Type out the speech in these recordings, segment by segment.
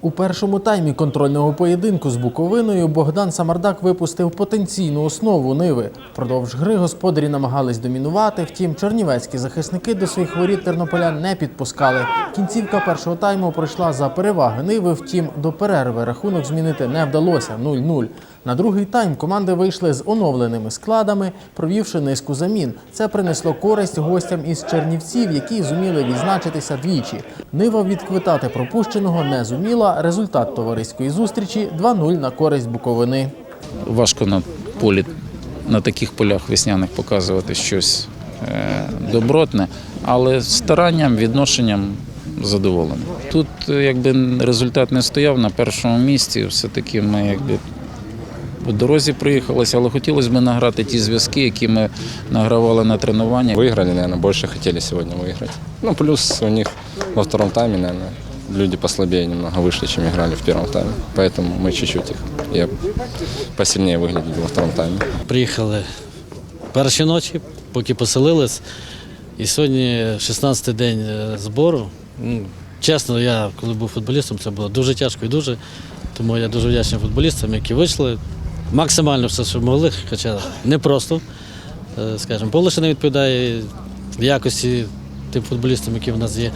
У першому таймі контрольного поєдинку з Буковиною Богдан Самардак випустив потенційну основу Ниви. Впродовж гри господарі намагались домінувати. Втім, чернівецькі захисники до своїх воріт тернополян не підпускали. Кінцівка першого тайму пройшла за переваги Ниви. Втім, до перерви рахунок змінити не вдалося 0-0. На другий тайм команди вийшли з оновленими складами, провівши низку замін. Це принесло користь гостям із Чернівців, які зуміли відзначитися двічі. Нива відквитати пропущеного не зуміла. Результат товариської зустрічі 2-0 на користь Буковини. важко на полі на таких полях весняних показувати щось е, добротне, але старанням, відношенням задоволений. Тут е, якби результат не стояв на першому місці, все-таки ми якби по дорозі приїхалися, але хотілося б награти ті зв'язки, які ми награвали на тренуваннях. Выиграли, наверное, больше хотели сегодня выиграть. Ну, плюс у них во втором тайме, наверное, люди послабее немного вышли, чем играли в первом тайме. Поэтому мы чуть-чуть их я посильнее выглядели во втором тайме. Приїхали перші ночі, поки поселились. І сьогодні 16-й день е, збору. Ну, Чесно, я коли був футболістом, це було дуже тяжко і дуже. Тому я дуже вдячний футболістам, які вийшли. Максимально все, що могли, хоча не просто. Е, Скажімо, поле ще не відповідає якості тим футболістам, які в нас є.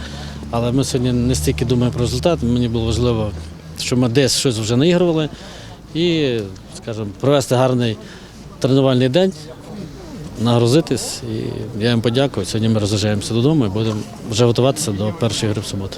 Але ми сьогодні не стільки думаємо про результат. Мені було важливо, що ми десь щось вже наігрували і, скажімо, провести гарний тренувальний день, нагрузитись. І я їм подякую. Сьогодні ми розважаємося додому і будемо вже готуватися до першої гри в суботу.